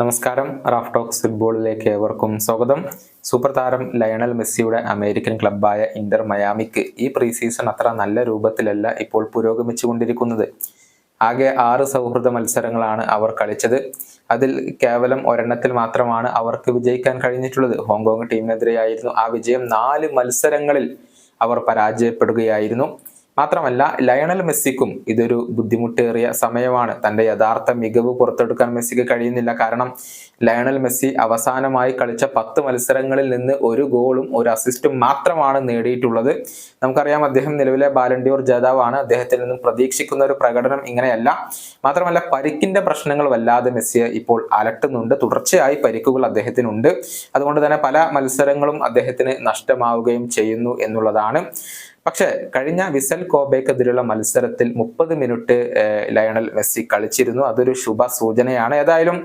നമസ്കാരം. Raf talks ഫുട്ബോളിലേക്ക് ഏവർക്കും സ്വാഗതം. സൂപ്പർ താരം ലയണൽ മെസ്സിയുടെ അമേരിക്കൻ ക്ലബ്ബായ ഇന്റർ മയാമിക്ക് ഈ പ്രീ സീസൺ അത്ര നല്ല രൂപത്തിലല്ല ഇപ്പോൾ പുരോഗമിച്ചുകൊണ്ടിരിക്കുന്നത്. ആകെ ആറ് സൗഹൃദ മത്സരങ്ങളാണ് അവർ കളിച്ചത്. അതിൽ കേവലം ഒരെണ്ണത്തിൽ മാത്രമാണ് അവർക്ക് വിജയിക്കാൻ കഴിഞ്ഞിട്ടുള്ളത്. ഹോങ്കോങ് ടീമിനെതിരെയായിരുന്നു ആ വിജയം. നാല് മത്സരങ്ങളിൽ അവർ പരാജയപ്പെടുകയായിരുന്നു. മാത്രമല്ല ലയണൽ മെസ്സിക്കും ഇതൊരു ബുദ്ധിമുട്ടേറിയ സമയമാണ്. തന്റെ യഥാർത്ഥ മികവ് പുറത്തെടുക്കാൻ മെസ്സിക്ക് കഴിയുന്നില്ല. കാരണം ലയണൽ മെസ്സി അവസാനമായി കളിച്ച പത്ത് മത്സരങ്ങളിൽ നിന്ന് ഒരു ഗോളും ഒരു അസിസ്റ്റും മാത്രമാണ് നേടിയിട്ടുള്ളത്. നമുക്കറിയാം അദ്ദേഹം നിലവിലെ ബാലൻഡിയോർ ജേതാവാണ്. അദ്ദേഹത്തിൽ നിന്നും പ്രതീക്ഷിക്കുന്ന ഒരു പ്രകടനം ഇങ്ങനെയല്ല. മാത്രമല്ല പരിക്കിന്റെ പ്രശ്നങ്ങൾ വല്ലാതെ മെസ്സിയെ ഇപ്പോൾ അലട്ടുന്നുണ്ട്. തുടർച്ചയായി പരിക്കുകൾ അദ്ദേഹത്തിനുണ്ട്. അതുകൊണ്ട് തന്നെ പല മത്സരങ്ങളും അദ്ദേഹത്തിന് നഷ്ടമാവുകയും ചെയ്യുന്നു എന്നുള്ളതാണ് പക്ഷേ കഴിഞ്ഞ വിസൽ കോബയ്ക്കെതിരെയുള്ള മത്സരത്തിൽ മുപ്പത് മിനിറ്റ് ലയണൽ മെസ്സി കളിച്ചിരുന്നു. അതൊരു ശുഭ സൂചനയാണ് ഏതായാലും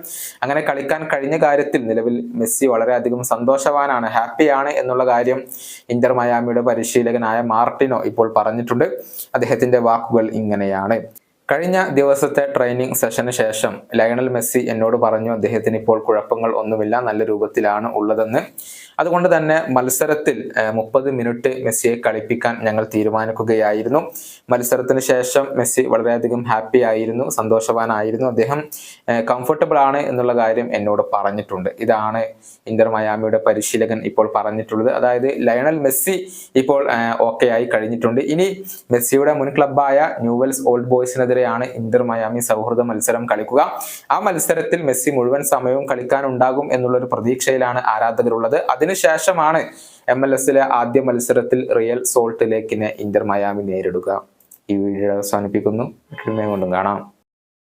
അങ്ങനെ കളിക്കാൻ കഴിഞ്ഞ കാര്യത്തിൽ നിലവിൽ മെസ്സി വളരെയധികം സന്തോഷവാനാണ് ഹാപ്പിയാണ് എന്നുള്ള കാര്യം ഇന്റർ മയാമിയുടെ പരിശീലകനായ മാർട്ടിനോ ഇപ്പോൾ പറഞ്ഞിട്ടുണ്ട്. അദ്ദേഹത്തിന്റെ വാക്കുകൾ ഇങ്ങനെയാണ്. കഴിഞ്ഞ ദിവസത്തെ ട്രെയിനിങ് സെഷന് ശേഷം ലയണൽ മെസ്സി എന്നോട് പറഞ്ഞു അദ്ദേഹത്തിന് ഇപ്പോൾ കുഴപ്പങ്ങൾ ഒന്നുമില്ല നല്ല രൂപത്തിലാണ് ഉള്ളതെന്ന്. അതുകൊണ്ട് തന്നെ മത്സരത്തിൽ മുപ്പത് മിനിറ്റ് മെസ്സിയെ കളിപ്പിക്കാൻ ഞങ്ങൾ തീരുമാനിക്കുകയായിരുന്നു. മത്സരത്തിന് ശേഷം മെസ്സി വളരെയധികം ഹാപ്പി ആയിരുന്നു സന്തോഷവാനായിരുന്നു. അദ്ദേഹം കംഫർട്ടബിൾ ആണ് എന്നുള്ള കാര്യം എന്നോട് പറഞ്ഞിട്ടുണ്ട്. ഇതാണ് ഇന്റർ മയാമിയുടെ പരിശീലകൻ ഇപ്പോൾ പറഞ്ഞിട്ടുള്ളത്. അതായത് ലയണൽ മെസ്സി ഇപ്പോൾ ഓക്കെ ആയി കഴിഞ്ഞിട്ടുണ്ട്. ഇനി മെസ്സിയുടെ മുൻ ക്ലബായ ന്യൂവൽസ് ഓൾഡ് ബോയ്സിനെതിരെയാണ് ഇന്റർ മയാമി സൗഹൃദ മത്സരം കളിക്കുക. ആ മത്സരത്തിൽ മെസ്സി മുഴുവൻ സമയവും കളിക്കാനുണ്ടാകും എന്നുള്ളൊരു പ്രതീക്ഷയിലാണ് ആരാധകരുള്ളത്. അതിനുശേഷമാണ് എം എൽ എസിലെ ആദ്യ മത്സരത്തിൽ റിയൽ സോൾട്ട് ലേക്കിനെ ഇന്റർ മയാമി നേരിടുക. ഈ വീഡിയോ അവസാനിപ്പിക്കുന്നു. കൊണ്ടും കാണാം.